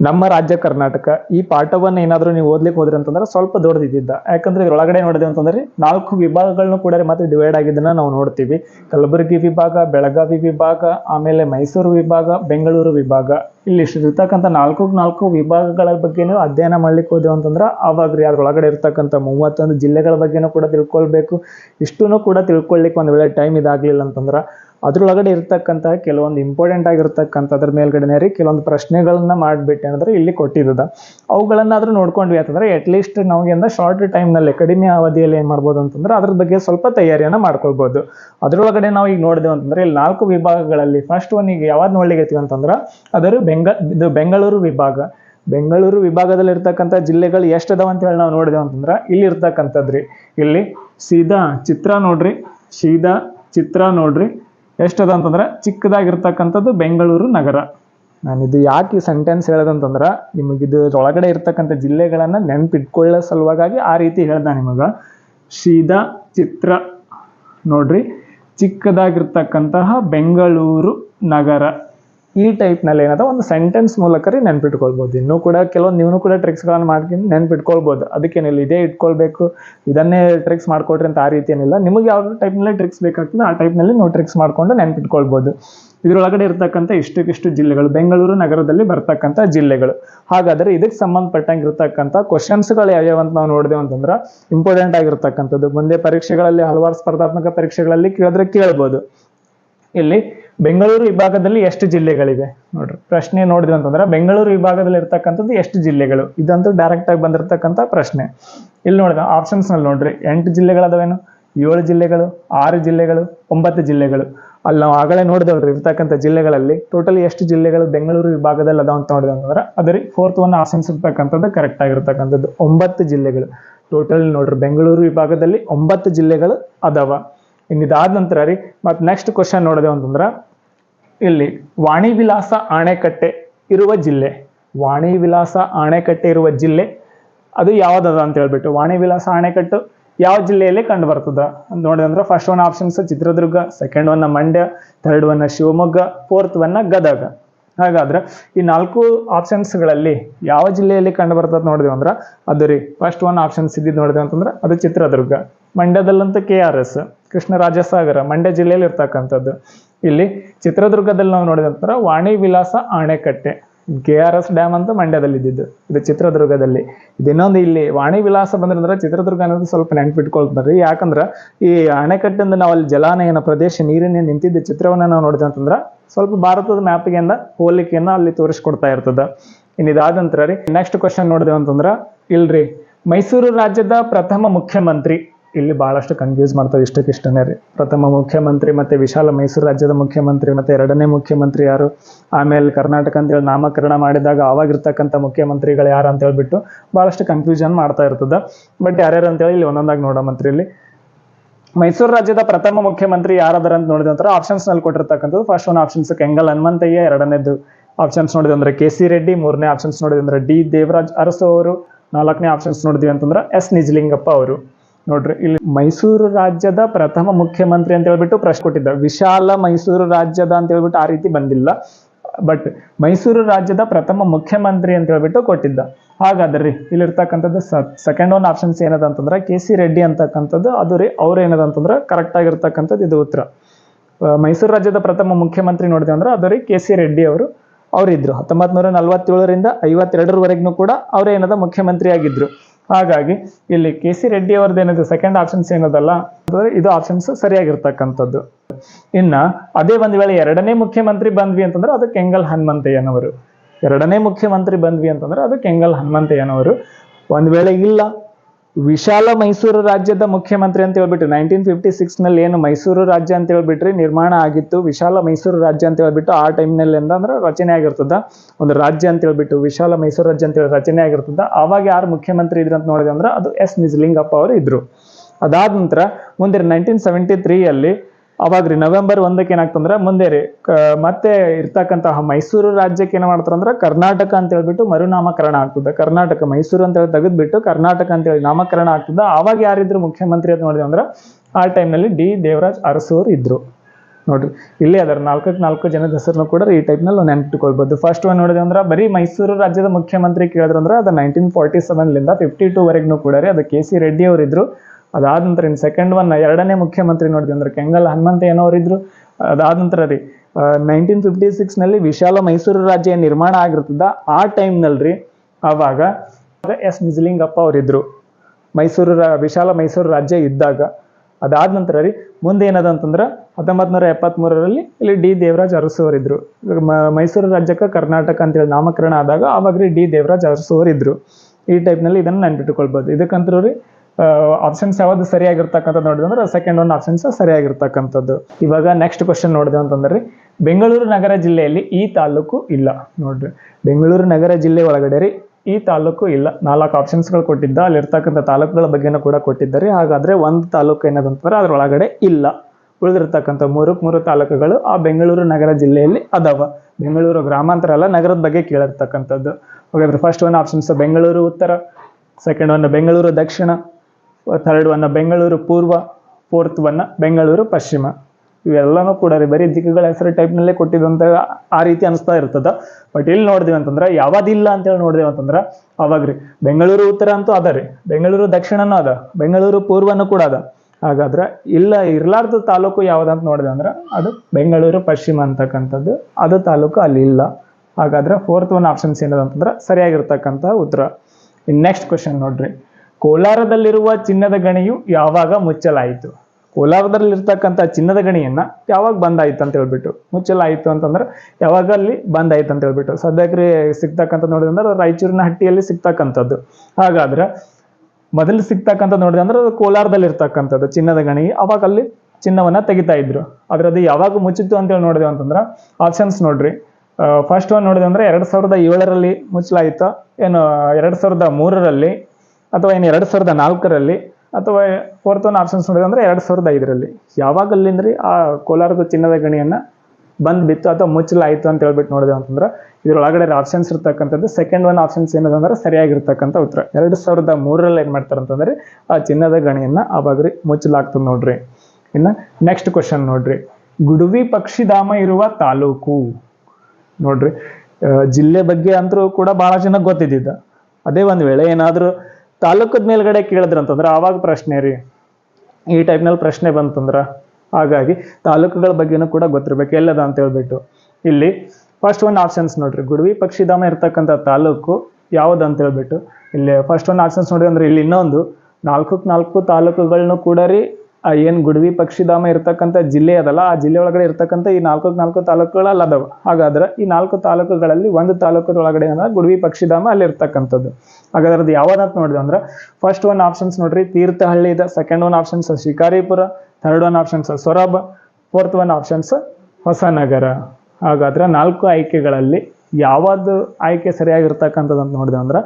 ನಮ್ಮ ರಾಜ್ಯ ಕರ್ನಾಟಕ ಈ ಪಾಠವನ್ನು ಏನಾದರೂ ನೀವು ಓದ್ಲಿಕ್ಕೆ ಹೋದ್ರಿ ಅಂತಂದ್ರೆ ಸ್ವಲ್ಪ ದೊಡ್ಡದಿದ್ದ ಯಾಕಂದ್ರೆ ಇದರೊಳಗಡೆ ನೋಡಿದೆ ಅಂತಂದ್ರೆ ನಾಲ್ಕು ವಿಭಾಗಗಳನ್ನು ಕೂಡ ಮತ್ತೆ ಡಿವೈಡ್ ಆಗಿದ್ದನ್ನ ನಾವು ನೋಡ್ತೀವಿ. ಕಲಬುರಗಿ ವಿಭಾಗ, ಬೆಳಗಾವಿ ವಿಭಾಗ, ಆಮೇಲೆ ಮೈಸೂರು ವಿಭಾಗ, ಬೆಂಗಳೂರು ವಿಭಾಗ. ಇಲ್ಲಿ ಇರ್ತಕ್ಕಂಥ ನಾಲ್ಕು ನಾಲ್ಕು ವಿಭಾಗಗಳ ಬಗ್ಗೆನೂ ಅಧ್ಯಯನ ಮಾಡ್ಲಿಕ್ಕೆ ಹೋದೆವು ಅಂತಂದ್ರೆ ಅವಾಗ ರೀ ಅದ್ರೊಳಗಡೆ ಇರ್ತಕ್ಕಂಥ ಮೂವತ್ತೊಂದು ಜಿಲ್ಲೆಗಳ ಬಗ್ಗೆನೂ ಕೂಡ ತಿಳ್ಕೊಳ್ಬೇಕು. ಇಷ್ಟೂ ಕೂಡ ತಿಳ್ಕೊಳ್ಲಿಕ್ಕೆ ಒಂದು ವೇಳೆ ಟೈಮ್ ಇದಾಗಲಿಲ್ಲ ಅಂತಂದ್ರೆ ಅದ್ರೊಳಗಡೆ ಇರ್ತಕ್ಕಂತಹ ಕೆಲವೊಂದು ಇಂಪಾರ್ಟೆಂಟ್ ಆಗಿರ್ತಕ್ಕಂಥದ್ರ ಮೇಲ್ಗಡೆನೇ ರೀ, ಕೆಲವೊಂದು ಪ್ರಶ್ನೆಗಳನ್ನ ಮಾಡಿಬಿಟ್ಟೆ ಅಂದ್ರೆ ಇಲ್ಲಿ ಕೊಟ್ಟಿದ್ದದ. ಅವುಗಳನ್ನಾದ್ರೂ ನೋಡ್ಕೊಂಡ್ವಿ ಅಂತಂದ್ರೆ ಅಟ್ಲೀಸ್ಟ್ ನಮಗಿಂದ ಶಾರ್ಟ್ ಟೈಮ್ನಲ್ಲಿ ಕಡಿಮೆ ಅವಧಿಯಲ್ಲಿ ಏನು ಮಾಡ್ಬೋದು ಅಂತಂದ್ರೆ ಅದ್ರ ಬಗ್ಗೆ ಸ್ವಲ್ಪ ತಯಾರಿಯನ್ನು ಮಾಡ್ಕೊಳ್ಬೋದು. ಅದ್ರೊಳಗಡೆ ನಾವು ಈಗ ನೋಡಿದೆವು ಅಂತಂದ್ರೆ ಇಲ್ಲಿ ನಾಲ್ಕು ವಿಭಾಗಗಳಲ್ಲಿ ಫಸ್ಟ್ ಒನ್ ಈಗ ಯಾವಾಗ ನೋಡ್ಲಿಕ್ಕೆ ಅಂತಂದ್ರೆ ಅದರ ಬೆಂಗ, ಇದು ಬೆಂಗಳೂರು ವಿಭಾಗ. ಬೆಂಗಳೂರು ವಿಭಾಗದಲ್ಲಿ ಇರ್ತಕ್ಕಂಥ ಜಿಲ್ಲೆಗಳು ಎಷ್ಟು ಅದಾವ ಅಂತ ಹೇಳಿ ನಾವು ನೋಡಿದೆವು ಅಂತಂದ್ರೆ ಇಲ್ಲಿ ಇರ್ತಕ್ಕಂಥದ್ರಿ. ಇಲ್ಲಿ ಸೀದಾ ಚಿತ್ರ ನೋಡ್ರಿ, ಸೀದಾ ಚಿತ್ರ ನೋಡ್ರಿ ಎಷ್ಟದ ಅಂತಂದ್ರೆ ಚಿಕ್ಕದಾಗಿರ್ತಕ್ಕಂಥದ್ದು ಬೆಂಗಳೂರು ನಗರ. ನಾನು ಇದು ಯಾಕೆ ಈ ಸೆಂಟೆನ್ಸ್ ಹೇಳೋದಂತಂದ್ರೆ ನಿಮಗೆ ಇದು ಒಳಗಡೆ ಇರ್ತಕ್ಕಂಥ ಜಿಲ್ಲೆಗಳನ್ನು ನೆನ್ಪಿಟ್ಕೊಳ್ಳೋ ಸಲುವಾಗಿ ಆ ರೀತಿ ಹೇಳ್ದ ನಿಮಗೆ. ಶೀದಾ ಚಿತ್ರ. ನೋಡ್ರಿ, ಚಿಕ್ಕದಾಗಿರ್ತಕ್ಕಂತಹ ಬೆಂಗಳೂರು ನಗರ. ಈ ಟೈಪ್ನಲ್ಲಿ ಏನದ ಒಂದು ಸೆಂಟೆನ್ಸ್ ಮೂಲಕ ರೀ ನೆನ್ಪಿಟ್ಕೊಳ್ಬೋದು. ಇನ್ನೂ ಕೂಡ ಕೆಲವೊಂದು ನೀವು ಕೂಡ ಟ್ರಿಕ್ಸ್ಗಳನ್ನು ಮಾಡ್ಕೊಂಡು ನೆನ್ಪಿಟ್ಕೊಳ್ಬೋದು. ಅದಕ್ಕೇನಿಲ್ಲ, ಇದೇ ಇಟ್ಕೊಳ್ಬೇಕು. ಇದನ್ನೇ ಟ್ರಿಕ್ಸ್ ಮಾಡ್ಕೊಡ್ರಿ ಅಂತ ಆ ರೀತಿ ಏನಿಲ್ಲ ನಿಮಗೆ ಯಾವ ಟೈಪ್ನಲ್ಲಿ ಟ್ರಿಕ್ಸ್ ಬೇಕಾಗ್ತದೆ, ಆ ಟೈಪ್ನಲ್ಲಿ ನೀವು ಟ್ರಿಕ್ಸ್ ಮಾಡ್ಕೊಂಡು ನೆನ್ಪಿಟ್ಕೊಳ್ಬೋದು. ಇದರೊಳಗಡೆ ಇರ್ತಕ್ಕಂಥ ಇಷ್ಟಕ್ಕಿಷ್ಟು ಜಿಲ್ಲೆಗಳು, ಬೆಂಗಳೂರು ನಗರದಲ್ಲಿ ಬರ್ತಕ್ಕಂಥ ಜಿಲ್ಲೆಗಳು. ಹಾಗಾದರೆ ಇದಕ್ಕೆ ಸಂಬಂಧಪಟ್ಟಂಗೆ ಇರ್ತಕ್ಕಂಥ ಕ್ವಶನ್ಸ್ಗಳು ಯಾವ್ಯಾವ ಅಂತ ನಾವು ನೋಡಿದೆವು ಅಂತಂದ್ರೆ ಇಂಪಾರ್ಟೆಂಟ್ ಆಗಿರ್ತಕ್ಕಂಥದ್ದು. ಮುಂದೆ ಪರೀಕ್ಷೆಗಳಲ್ಲಿ ಹಲವಾರು ಸ್ಪರ್ಧಾತ್ಮಕ ಪರೀಕ್ಷೆಗಳಲ್ಲಿ ಕೇಳಿದ್ರೆ ಕೇಳ್ಬೋದು. ಇಲ್ಲಿ ಬೆಂಗಳೂರು ವಿಭಾಗದಲ್ಲಿ ಎಷ್ಟು ಜಿಲ್ಲೆಗಳಿವೆ? ನೋಡ್ರಿ, ಪ್ರಶ್ನೆ ನೋಡಿದ್ವಿ ಅಂತಂದ್ರೆ ಬೆಂಗಳೂರು ವಿಭಾಗದಲ್ಲಿ ಇರ್ತಕ್ಕಂಥದ್ದು ಎಷ್ಟು ಜಿಲ್ಲೆಗಳು? ಇದಂತೂ ಡೈರೆಕ್ಟ್ ಆಗಿ ಬಂದಿರತಕ್ಕಂಥ ಪ್ರಶ್ನೆ. ಇಲ್ಲಿ ನೋಡಿದ ಆಪ್ಷನ್ಸ್ನಲ್ಲಿ ನೋಡ್ರಿ, ಎಂಟು ಜಿಲ್ಲೆಗಳದಾವೇನು? ಏಳು ಜಿಲ್ಲೆಗಳು, ಆರು ಜಿಲ್ಲೆಗಳು, ಒಂಬತ್ತು ಜಿಲ್ಲೆಗಳು. ಅಲ್ಲಿ ನಾವು ಆಗಲೇ ನೋಡಿದವ್ರಿ ಇರ್ತಕ್ಕಂಥ ಜಿಲ್ಲೆಗಳಲ್ಲಿ ಟೋಟಲಿ ಎಷ್ಟು ಜಿಲ್ಲೆಗಳು ಬೆಂಗಳೂರು ವಿಭಾಗದಲ್ಲಿ ಅದಾವ ಅಂತ ನೋಡಿದ ಅಂತಂದ್ರೆ ಅದರಿ ಫೋರ್ತ್ ಒನ್ ಆಪ್ಷನ್ಸ್ ಇರ್ತಕ್ಕಂಥದ್ದು ಕರೆಕ್ಟ್ ಆಗಿರ್ತಕ್ಕಂಥದ್ದು. ಒಂಬತ್ತು ಜಿಲ್ಲೆಗಳು. ಟೋಟಲ್ ನೋಡ್ರಿ, ಬೆಂಗಳೂರು ವಿಭಾಗದಲ್ಲಿ ಒಂಬತ್ತು ಜಿಲ್ಲೆಗಳು ಅದಾವ. ಇನ್ನಿದಾದ ನಂತರ ರೀ, ಮತ್ತೆ ನೆಕ್ಸ್ಟ್ ಕ್ವಶನ್ ನೋಡಿದೆವು ಅಂತಂದ್ರೆ ಇಲ್ಲಿ ವಾಣಿ ವಿಲಾಸ ಆಣೆಕಟ್ಟೆ ಇರುವ ಜಿಲ್ಲೆ. ವಾಣಿ ವಿಲಾಸ ಆಣೆಕಟ್ಟೆ ಇರುವ ಜಿಲ್ಲೆ, ಅದು ಯಾವ್ದದ ಅಂತ ಹೇಳ್ಬಿಟ್ಟು ವಾಣಿ ವಿಲಾಸ ಆಣೆಕಟ್ಟು ಯಾವ ಜಿಲ್ಲೆಯಲ್ಲಿ ಕಂಡು ಬರ್ತದ ನೋಡಿದಂದ್ರೆ first one options Chitradurga second one Mandya third one Shivamogga fourth one Gadag. ಹಾಗಾದ್ರೆ ಈ ನಾಲ್ಕು ಆಪ್ಷನ್ಸ್ಗಳಲ್ಲಿ ಯಾವ ಜಿಲ್ಲೆಯಲ್ಲಿ ಕಂಡು ಬರ್ತದೆ ನೋಡಿದ್ವಿ ಅಂದ್ರೆ, ಅದು ರೀ ಫಸ್ಟ್ ಒನ್ ಆಪ್ಷನ್ಸ್ ಇದ್ದಿದ್ದು ನೋಡಿದ್ವಿ ಅಂತಂದ್ರೆ, ಅದು Chitradurga. ಮಂಡ್ಯದಲ್ಲಂತೂ K R S Krishnarajasagara, Mandya ಜಿಲ್ಲೆಯಲ್ಲಿ ಇರ್ತಕ್ಕಂಥದ್ದು. ಇಲ್ಲಿ ಚಿತ್ರದುರ್ಗದಲ್ಲಿ ನಾವು ನೋಡಿದ ವಾಣಿ ವಿಲಾಸ ಆಣೆಕಟ್ಟೆ, ಕೆ ಆರ್ ಎಸ್ ಡ್ಯಾಮ್ ಅಂತ ಮಂಡ್ಯದಲ್ಲಿ ಇದ್ದಿದ್ದು ಇದು ಚಿತ್ರದುರ್ಗದಲ್ಲಿ. ಇನ್ನೊಂದು ಇಲ್ಲಿ ವಾಣಿ ವಿಲಾಸ ಬಂದ್ರಂದ್ರೆ ಚಿತ್ರದುರ್ಗ ಅನ್ನೋದು ಸ್ವಲ್ಪ ನೆನ್ಪಿಟ್ಕೊಳ್ತಾರೆ. ಯಾಕಂದ್ರೆ ಈ ಅಣೆಕಟ್ಟಿಂದ ನಾವು ಅಲ್ಲಿ ಜಲಾನಯನ ಪ್ರದೇಶ ನೀರಿನ ನಿಂತಿದ್ದ ಚಿತ್ರವನ್ನ ನಾವು ನೋಡಿದ ಅಂತಂದ್ರೆ ಸ್ವಲ್ಪ ಭಾರತದ ಮ್ಯಾಪಿಗೆಂದ ಹೋಲಿಕೆಯನ್ನ ಅಲ್ಲಿ ತೋರಿಸ್ಕೊಡ್ತಾ ಇರ್ತದ. ಇನ್ನು ಇದಾದ ನಂತರ ರೀ ನೆಕ್ಸ್ಟ್ ಕ್ವಶನ್ ನೋಡಿದೆ ಅಂತಂದ್ರೆ ಇಲ್ರಿ, ಮೈಸೂರು ರಾಜ್ಯದ ಪ್ರಥಮ ಮುಖ್ಯಮಂತ್ರಿ ಇಲ್ಲಿ ಬಹಳಷ್ಟು ಕನ್ಫ್ಯೂಸ್ ಮಾಡ್ತಾವ ಇಷ್ಟಕ್ಕೆ ಇಷ್ಟನೇ ರೀ. ಪ್ರಥಮ ಮುಖ್ಯಮಂತ್ರಿ ಮತ್ತೆ ವಿಶಾಲ ಮೈಸೂರು ರಾಜ್ಯದ ಮುಖ್ಯಮಂತ್ರಿ ಮತ್ತೆ ಎರಡನೇ ಮುಖ್ಯಮಂತ್ರಿ ಯಾರು? ಆಮೇಲೆ ಕರ್ನಾಟಕ ಅಂತೇಳಿ ನಾಮಕರಣ ಮಾಡಿದಾಗ ಅವಾಗಿರ್ತಕ್ಕಂಥ ಮುಖ್ಯಮಂತ್ರಿಗಳು ಯಾರು ಅಂತ ಹೇಳ್ಬಿಟ್ಟು ಬಹಳಷ್ಟು ಕನ್ಫ್ಯೂಷನ್ ಮಾಡ್ತಾ ಇರ್ತದ. ಬಟ್ ಯಾರ್ಯಾರು ಅಂತೇಳಿ ಇಲ್ಲಿ ಒಂದೊಂದಾಗಿ ನೋಡೋ ಮಂತ್ರಿ ಇಲ್ಲಿ. ಮೈಸೂರು ರಾಜ್ಯದ ಪ್ರಥಮ ಮುಖ್ಯಮಂತ್ರಿ ಯಾರಾದ್ರ ಅಂತ ನೋಡಿದ ನಂತರ ಆಪ್ಷನ್ಸ್ನಲ್ಲಿ ಕೊಟ್ಟಿರ್ತಕ್ಕಂಥದ್ದು first one options Kengal Hanumanthaiah ಎರಡನೇದು ಆಪ್ಷನ್ಸ್ ನೋಡಿದ್ರೆ ಅಂದ್ರೆ ಕೆ ಸಿ ರೆಡ್ಡಿ, ಮೂರನೇ ಆಪ್ಷನ್ಸ್ ನೋಡಿದ್ರೆ ಅಂದ್ರೆ ಡಿ ದೇವರಾಜ್ ಅರಸು ಅವರು, ನಾಲ್ಕನೇ ಆಪ್ಷನ್ಸ್ ನೋಡಿದ್ವಿ ಅಂತಂದ್ರೆ ಎಸ್ ನಿಜಲಿಂಗಪ್ಪ ಅವರು. ನೋಡ್ರಿ, ಇಲ್ಲಿ ಮೈಸೂರು ರಾಜ್ಯದ ಪ್ರಥಮ ಮುಖ್ಯಮಂತ್ರಿ ಅಂತ ಹೇಳ್ಬಿಟ್ಟು ಪ್ರಶ್ನೆ ಕೊಟ್ಟಿದ್ದ. ವಿಶಾಲ ಮೈಸೂರು ರಾಜ್ಯದ ಅಂತ ಹೇಳ್ಬಿಟ್ಟು ಆ ರೀತಿ ಬಂದಿಲ್ಲ. ಬಟ್ ಮೈಸೂರು ರಾಜ್ಯದ ಪ್ರಥಮ ಮುಖ್ಯಮಂತ್ರಿ ಅಂತ ಹೇಳ್ಬಿಟ್ಟು ಕೊಟ್ಟಿದ್ದ. ಹಾಗಾದ್ರಿ ಇಲ್ಲಿರ್ತಕ್ಕಂಥದ್ದು ಸೆಕೆಂಡ್ ಒನ್ ಆಪ್ಷನ್ಸ್ ಏನದ ಅಂತಂದ್ರೆ ಕೆ ಸಿ ರೆಡ್ಡಿ ಅಂತಕ್ಕಂಥದ್ದು. ಅದು ರೀ ಅವ್ರು ಏನದ ಅಂತಂದ್ರೆ ಕರೆಕ್ಟ್ ಆಗಿರ್ತಕ್ಕಂಥದ್ದು ಇದು ಉತ್ತರ. ಮೈಸೂರು ರಾಜ್ಯದ ಪ್ರಥಮ ಮುಖ್ಯಮಂತ್ರಿ ನೋಡಿದೆ ಅಂದ್ರೆ ಅದು ರೀ ಕೆ ಸಿ ರೆಡ್ಡಿ ಅವರು. ಅವರಿದ್ರು. ಹತ್ತೊಂಬತ್ ನೂರ ನಲ್ವತ್ತೇಳರಿಂದ ಐವತ್ತೆರಡರವರೆಗೂ ಕೂಡ ಅವರೇ ಏನದ ಮುಖ್ಯಮಂತ್ರಿ ಆಗಿದ್ರು. ಹಾಗಾಗಿ ಇಲ್ಲಿ ಕೆ ಸಿ ರೆಡ್ಡಿ ಅವ್ರದ್ದು ಏನಿದೆ ಸೆಕೆಂಡ್ ಆಪ್ಷನ್ಸ್ ಏನದಲ್ಲ? ಅಂದ್ರೆ ಇದು ಆಪ್ಷನ್ಸ್ ಸರಿಯಾಗಿರ್ತಕ್ಕಂಥದ್ದು. ಇನ್ನ ಅದೇ ಒಂದ್ ವೇಳೆ ಎರಡನೇ ಮುಖ್ಯಮಂತ್ರಿ ಬಂದ್ವಿ ಅಂತಂದ್ರೆ ಅದು ಕೆಂಗಲ್ ಹನುಮಂತಯ್ಯನವರು. ಎರಡನೇ ಮುಖ್ಯಮಂತ್ರಿ ಬಂದ್ವಿ ಅಂತಂದ್ರೆ ಅದು ಕೆಂಗಲ್ ಹನುಮಂತಯ್ಯನವರು. ಒಂದ್ ವೇಳೆ ಇಲ್ಲ ವಿಶಾಲ ಮೈಸೂರು ರಾಜ್ಯದ ಮುಖ್ಯಮಂತ್ರಿ ಅಂತ ಹೇಳ್ಬಿಟ್ಟು ನೈನ್ಟೀನ್ ಫಿಫ್ಟಿ ಸಿಕ್ಸ್ನಲ್ಲಿ ಏನು ಮೈಸೂರು ರಾಜ್ಯ ಅಂತ ಹೇಳ್ಬಿಟ್ರಿ ನಿರ್ಮಾಣ ಆಗಿತ್ತು. ವಿಶಾಲ ಮೈಸೂರು ರಾಜ್ಯ ಅಂತ ಹೇಳ್ಬಿಟ್ಟು ಆ ಟೈಮ್ನಲ್ಲಿ ಅಂದ್ರೆ ರಚನೆ ಆಗಿರ್ತದ. ಒಂದು ರಾಜ್ಯ ಅಂತ ಹೇಳ್ಬಿಟ್ಟು ವಿಶಾಲ ಮೈಸೂರು ರಾಜ್ಯ ಅಂತ ಹೇಳಿ ರಚನೆ ಆಗಿರ್ತದ. ಅವಾಗ ಯಾರು ಮುಖ್ಯಮಂತ್ರಿ ಇದ್ರು ಅಂತ ನೋಡಿದ್ರೆ ಅಂದ್ರೆ ಅದು ಎಸ್ ನಿಜಲಿಂಗಪ್ಪ ಅವರು ಇದ್ರು. ಅದಾದ ನಂತರ ಮುಂದೆ ನೈನ್ಟೀನ್ ಸೆವೆಂಟಿ ತ್ರೀಯಲ್ಲಿ ಅವಾಗ ರೀ ನವೆಂಬರ್ ಒಂದಕ್ಕೆ ಏನಾಗ್ತಂದ್ರೆ ಮುಂದೆ ರೀ ಮತ್ತೆ ಇರ್ತಕ್ಕಂತಹ ಮೈಸೂರು ರಾಜ್ಯಕ್ಕೆ ಏನ್ ಮಾಡ್ತಾರಂದ್ರೆ ಕರ್ನಾಟಕ ಅಂತ ಹೇಳ್ಬಿಟ್ಟು ಮರುನಾಮಕರಣ ಆಗ್ತದೆ. ಕರ್ನಾಟಕ, ಮೈಸೂರು ಅಂತ ಹೇಳಿ ತೆಗೆದ್ಬಿಟ್ಟು ಕರ್ನಾಟಕ ಅಂತ ಹೇಳಿ ನಾಮಕರಣ ಆಗ್ತದೆ. ಅವಾಗ ಯಾರಿದ್ರು ಮುಖ್ಯಮಂತ್ರಿ ಅಂತ ನೋಡಿದ್ವಿ ಅಂದ್ರೆ ಆ ಟೈಮ್ನಲ್ಲಿ ಡಿ ದೇವರಾಜ್ ಅರಸೂರು ಇದ್ರು. ನೋಡ್ರಿ, ಇಲ್ಲಿ ಅದರ ನಾಲ್ಕಕ್ಕೆ ನಾಲ್ಕು ಜನದ ಹೆಸರನ್ನು ಕೂಡ ಈ ಟೈಪ್ನಲ್ಲಿ ನೆನ್ಪಿಟ್ಕೊಳ್ಬೋದು. ಫಸ್ಟ್ ಒನ್ ನೋಡಿದೆ ಅಂದ್ರೆ ಬರೀ ಮೈಸೂರು ರಾಜ್ಯದ ಮುಖ್ಯಮಂತ್ರಿ ಕೇಳಿದ್ರು ಅಂದ್ರೆ ಅದು ನೈನ್ಟೀನ್ ಫಾರ್ಟಿ ಸೆವೆನ್ಲಿಂದ ಫಿಫ್ಟಿ ಟೂವರೆಗೂ ಕೂಡ ರೀ, ಅದು ಕೆ ಸಿ ರೆಡ್ಡಿ ಅವರಿದ್ರು. ಅದಾದ ನಂತರ ಇನ್ನು ಸೆಕೆಂಡ್ ಒನ್ ಎರಡನೇ ಮುಖ್ಯಮಂತ್ರಿ ನೋಡಿದ್ವಿ ಅಂದ್ರೆ ಕೆಂಗಲ್ ಹನುಮಂತಯ್ಯನೋ ಅವರಿದ್ರು ಅದಾದ ನಂತರ ರೀ ನೈನ್ಟೀನ್ ಫಿಫ್ಟಿ ಸಿಕ್ಸ್ನಲ್ಲಿ ವಿಶಾಲ ಮೈಸೂರು ರಾಜ್ಯ ನಿರ್ಮಾಣ ಆಗಿರ್ತದ. ಆ ಟೈಮ್ನಲ್ಲಿ ರೀ ಅವಾಗ ಎಸ್ ನಿಜಲಿಂಗಪ್ಪ ಅವರಿದ್ರು. ಮೈಸೂರು ವಿಶಾಲ ಮೈಸೂರು ರಾಜ್ಯ ಇದ್ದಾಗ. ಅದಾದ ನಂತರ ರೀ, ಮುಂದೆ ಏನದ ಅಂತಂದ್ರೆ ಹತ್ತೊಂಬತ್ತು ನೂರ ಎಪ್ಪತ್ತ್ಮೂರರಲ್ಲಿ ಇಲ್ಲಿ ಡಿ ದೇವರಾಜ್ ಅರಸು ಅವರಿದ್ರು. ಇವಾಗ ಮ- ಮೈಸೂರು ರಾಜ್ಯಕ್ಕೆ ಕರ್ನಾಟಕ ಅಂತೇಳಿ ನಾಮಕರಣ ಆದಾಗ ಆವಾಗ ರೀ ಡಿ ದೇವರಾಜ್ ಅರಸು ಅವರಿದ್ರು. ಈ ಟೈಪ್ನಲ್ಲಿ ಇದನ್ನು ನೆನ್ಪಿಟ್ಕೊಳ್ಬೋದು. ಇದಕ್ಕಂತರೂ ರೀ ಆಪ್ಷನ್ಸ್ ಯಾವ್ದು ಸರಿಯಾಗಿರ್ತಕ್ಕಂಥದ್ದು ನೋಡಿದ್ರೆ ಅಂದ್ರೆ ಸೆಕೆಂಡ್ ಒನ್ ಆಪ್ಷನ್ಸ್ ಸರಿಯಾಗಿರ್ತಕ್ಕಂಥದ್ದು. ಇವಾಗ ನೆಕ್ಸ್ಟ್ ಕ್ವಶನ್ ನೋಡಿದೆ ಅಂತಂದ್ರೆ ಬೆಂಗಳೂರು ನಗರ ಜಿಲ್ಲೆಯಲ್ಲಿ ಈ ತಾಲೂಕು ಇಲ್ಲ ನೋಡ್ರಿ. ಬೆಂಗಳೂರು ನಗರ ಜಿಲ್ಲೆ ಒಳಗಡೆ ರೀ ಈ ತಾಲೂಕು ಇಲ್ಲ. ನಾಲ್ಕು ಆಪ್ಷನ್ಸ್ಗಳು ಕೊಟ್ಟಿದ್ದ. ಅಲ್ಲಿರ್ತಕ್ಕಂಥ ತಾಲೂಕುಗಳ ಬಗ್ಗೆನೂ ಕೂಡ ಕೊಟ್ಟಿದ್ದಾರೆ ಹಾಗಾದ್ರೆ ಒಂದು ತಾಲೂಕು ಏನದಂತಂದ್ರೆ ಅದ್ರೊಳಗಡೆ ಇಲ್ಲ. ಉಳಿದಿರ್ತಕ್ಕಂಥ ಮೂರಕ್ಕೆ ಮೂರು ತಾಲೂಕುಗಳು ಆ ಬೆಂಗಳೂರು ನಗರ ಜಿಲ್ಲೆಯಲ್ಲಿ ಅದಾವ. ಬೆಂಗಳೂರು ಗ್ರಾಮಾಂತರ ಅಲ್ಲ, ನಗರದ ಬಗ್ಗೆ ಕೇಳಿರ್ತಕ್ಕಂಥದ್ದು. ಹಾಗಾದ್ರೆ ಫಸ್ಟ್ ಒನ್ ಆಪ್ಷನ್ಸ್ ಬೆಂಗಳೂರು ಉತ್ತರ ಸೆಕೆಂಡ್ ಒನ್ ಬೆಂಗಳೂರು ದಕ್ಷಿಣ. ಥರ್ಡ್ ಒನ್ ಬೆಂಗಳೂರು, ಪೂರ್ವ, ಫೋರ್ತ್ ಒನ್ ಬೆಂಗಳೂರು, ಪಶ್ಚಿಮ. ಇವೆಲ್ಲನೂ ಕೂಡ ರೀ, ಬರೀ ದಿಕ್ಕುಗಳ ಹೆಸರು ಟೈಪ್ನಲ್ಲೇ ಕೊಟ್ಟಿದ್ದಂತ ಆ ರೀತಿ ಅನಿಸ್ತಾ ಇರ್ತದ. ಬಟ್ ಇಲ್ಲಿ ನೋಡಿದ್ವಿ ಅಂತಂದ್ರೆ, ಯಾವ್ದಿಲ್ಲ ಅಂತೇಳಿ ನೋಡಿದೆವು ಅಂತಂದ್ರೆ, ಅವಾಗ ರೀ, ಬೆಂಗಳೂರು ಉತ್ತರ ಅಂತೂ ಅದ ರೀ, ಬೆಂಗಳೂರು ದಕ್ಷಿಣನೂ ಅದ, ಬೆಂಗಳೂರು ಪೂರ್ವನೂ ಕೂಡ ಅದ. ಹಾಗಾದ್ರೆ ಇಲ್ಲ, ಇರ್ಲಾರ್ದ ತಾಲೂಕು ಯಾವ್ದಂತ ನೋಡಿದೆ ಅಂದ್ರೆ, ಅದು ಬೆಂಗಳೂರು, ಪಶ್ಚಿಮ ಅಂತಕ್ಕಂಥದ್ದು, ಅದು ತಾಲೂಕು ಅಲ್ಲಿ ಇಲ್ಲ ಹಾಗಾದ್ರೆ ಫೋರ್ತ್ ಒನ್ ಆಪ್ಷನ್ಸ್ ಏನದಂತಂದ್ರೆ ಸರಿಯಾಗಿರ್ತಕ್ಕಂಥ ಉತ್ತರ. ಇನ್ ನೆಕ್ಸ್ಟ್ ಕ್ವಶನ್ ನೋಡ್ರಿ. ಕೋಲಾರದಲ್ಲಿರುವ ಚಿನ್ನದ ಗಣಿಯು ಯಾವಾಗ ಮುಚ್ಚಲಾಯಿತು? ಕೋಲಾರದಲ್ಲಿರ್ತಕ್ಕಂಥ ಚಿನ್ನದ ಗಣಿಯನ್ನ ಯಾವಾಗ ಬಂದಾಯ್ತು ಅಂತ ಹೇಳ್ಬಿಟ್ಟು. ಮುಚ್ಚಲಾಯಿತು ಅಂತಂದ್ರೆ ಯಾವಾಗ ಅಲ್ಲಿ ಬಂದಾಯ್ತು ಅಂತ ಹೇಳ್ಬಿಟ್ಟು. ಸದ್ಯಕ್ಕೆ ಸಿಗ್ತಕ್ಕಂಥ ನೋಡಿದ್ರೆ ರಾಯಚೂರಿನ ಹಟ್ಟಿಯಲ್ಲಿ ಸಿಗ್ತಕ್ಕಂಥದ್ದು. ಹಾಗಾದ್ರೆ ಮೊದಲು ಸಿಗ್ತಕ್ಕಂಥ ನೋಡಿದ್ರೆ ಅಂದ್ರೆ ಅದು ಕೋಲಾರದಲ್ಲಿ ಇರ್ತಕ್ಕಂಥದ್ದು ಚಿನ್ನದ ಗಣಿ ಅವಾಗ ಅಲ್ಲಿ ಚಿನ್ನವನ್ನ ತೆಗಿತಾ ಇದ್ರು. ಅದು ಯಾವಾಗ ಮುಚ್ಚಿತ್ತು ಅಂತೇಳಿ ನೋಡಿದೆ ಅಂತಂದ್ರೆ ಆಪ್ಷನ್ಸ್ ನೋಡ್ರಿ. ಫಸ್ಟ್ ಒನ್ ನೋಡಿದೆ ಅಂದ್ರೆ ಎರಡ್ ಸಾವಿರದ ಏಳರಲ್ಲಿ ಮುಚ್ಚಲಾಯಿತು. ಏನು, ಎರಡ್ ಸಾವಿರದ ಮೂರರಲ್ಲಿ ಅಥವಾ ಏನು ಎರಡು ಸಾವಿರದ ನಾಲ್ಕರಲ್ಲಿ ಅಥವಾ ಫೋರ್ತ್ ಒನ್ ಆಪ್ಷನ್ಸ್ ನೋಡಿದ್ರೆ ಅಂದ್ರೆ ಎರಡು ಸಾವಿರದ ಐದರಲ್ಲಿ. ಯಾವಾಗ ಅಲ್ಲಿಂದ್ರಿ ಆ ಕೋಲಾರದ ಚಿನ್ನದ ಗಣಿಯನ್ನ ಬಂದ್ ಬಿತ್ತು ಅಥವಾ ಮುಚ್ಚಲಾಯಿತು ಅಂತ ಹೇಳ್ಬಿಟ್ಟು ನೋಡಿದೆ ಅಂತಂದ್ರೆ ಇದ್ರೊಳಗಡೆ ಆಪ್ಷನ್ಸ್ ಇರ್ತಕ್ಕಂಥದ್ದು. ಸೆಕೆಂಡ್ ಒನ್ ಆಪ್ಷನ್ಸ್ ಏನದಂದ್ರೆ ಸರಿಯಾಗಿರ್ತಕ್ಕಂಥ ಉತ್ತರ. ಎರಡು ಸಾವಿರದ ಮೂರರಲ್ಲಿ ಏನು ಮಾಡ್ತಾರೆ ಅಂತಂದ್ರೆ ಆ ಚಿನ್ನದ ಗಣಿಯನ್ನ ಆವಾಗ ರೀ ಮುಚ್ಚಲಾಗ್ತದೆ ನೋಡ್ರಿ. ಇನ್ನು ನೆಕ್ಸ್ಟ್ ಕ್ವಶನ್ ನೋಡ್ರಿ. ಗುಡುವಿ ಪಕ್ಷಿಧಾಮ ಇರುವ ತಾಲೂಕು ನೋಡ್ರಿ. ಜಿಲ್ಲೆ ಬಗ್ಗೆ ಅಂತರೂ ಕೂಡ ಬಹಳ ಜನ ಗೊತ್ತಿದ್ದಿದ್ದ. ಅದೇ ಒಂದು ವೇಳೆ ಏನಾದರೂ ತಾಲೂಕದ ಮೇಲ್ಗಡೆ ಕೇಳಿದ್ರು ಅಂತಂದ್ರೆ ಆವಾಗ ಪ್ರಶ್ನೆ ರೀ. ಈ ಟೈಪ್ನಲ್ಲಿ ಪ್ರಶ್ನೆ ಬಂತಂದ್ರೆ ಹಾಗಾಗಿ ತಾಲೂಕುಗಳ ಬಗ್ಗೆನೂ ಕೂಡ ಗೊತ್ತಿರಬೇಕು, ಎಲ್ಲದ ಅಂತ ಹೇಳ್ಬಿಟ್ಟು. ಇಲ್ಲಿ ಫಸ್ಟ್ ಒನ್ ಆಪ್ಷನ್ಸ್ ನೋಡ್ರಿ. ಗುಡ್ವಿ ಪಕ್ಷಿಧಾಮ ಇರ್ತಕ್ಕಂಥ ತಾಲೂಕು ಯಾವ್ದು ಅಂತ ಹೇಳ್ಬಿಟ್ಟು. ಇಲ್ಲಿ ಫಸ್ಟ್ ಒನ್ ಆಪ್ಷನ್ಸ್ ನೋಡಿ ಅಂದ್ರೆ ಇಲ್ಲಿ ಇನ್ನೊಂದು ನಾಲ್ಕಕ್ಕೆ ನಾಲ್ಕು ತಾಲೂಕುಗಳನ್ನು ಕೂಡ ರೀ ಆ ಏನ್ ಗುಡವಿ ಪಕ್ಷಿಧಾಮ ಇರ್ತಕ್ಕಂಥ ಜಿಲ್ಲೆ ಅದಲ್ಲ, ಆ ಜಿಲ್ಲೆ ಒಳಗಡೆ ಇರ್ತಕ್ಕಂಥ ಈ ನಾಲ್ಕು ನಾಲ್ಕು ತಾಲೂಕುಗಳಲ್ಲಿ ಅದಾವ. ಹಾಗಾದ್ರೆ ಈ ನಾಲ್ಕು ತಾಲೂಕುಗಳಲ್ಲಿ ಒಂದು ತಾಲೂಕದೊಳಗಡೆ ಅಂದ್ರೆ ಗುಡುವಿ ಪಕ್ಷಿಧಾಮ ಅಲ್ಲಿ ಇರ್ತಕ್ಕಂಥದ್ದು ಹಾಗಾದ್ರೆ ಅದು ಯಾವ್ದಂತ ನೋಡಿದೆ ಅಂದ್ರೆ ಫಸ್ಟ್ ಒನ್ ಆಪ್ಷನ್ಸ್ ನೋಡ್ರಿ ತೀರ್ಥಹಳ್ಳಿ ಇದೆ second one options Shikaripura third one options Soraba fourth one options Hosanagara. ಹಾಗಾದ್ರೆ ನಾಲ್ಕು ಆಯ್ಕೆಗಳಲ್ಲಿ ಯಾವುದು ಆಯ್ಕೆ ಸರಿಯಾಗಿರ್ತಕ್ಕಂಥದ್ದು ಅಂತ ನೋಡಿದೆ ಅಂದ್ರೆ,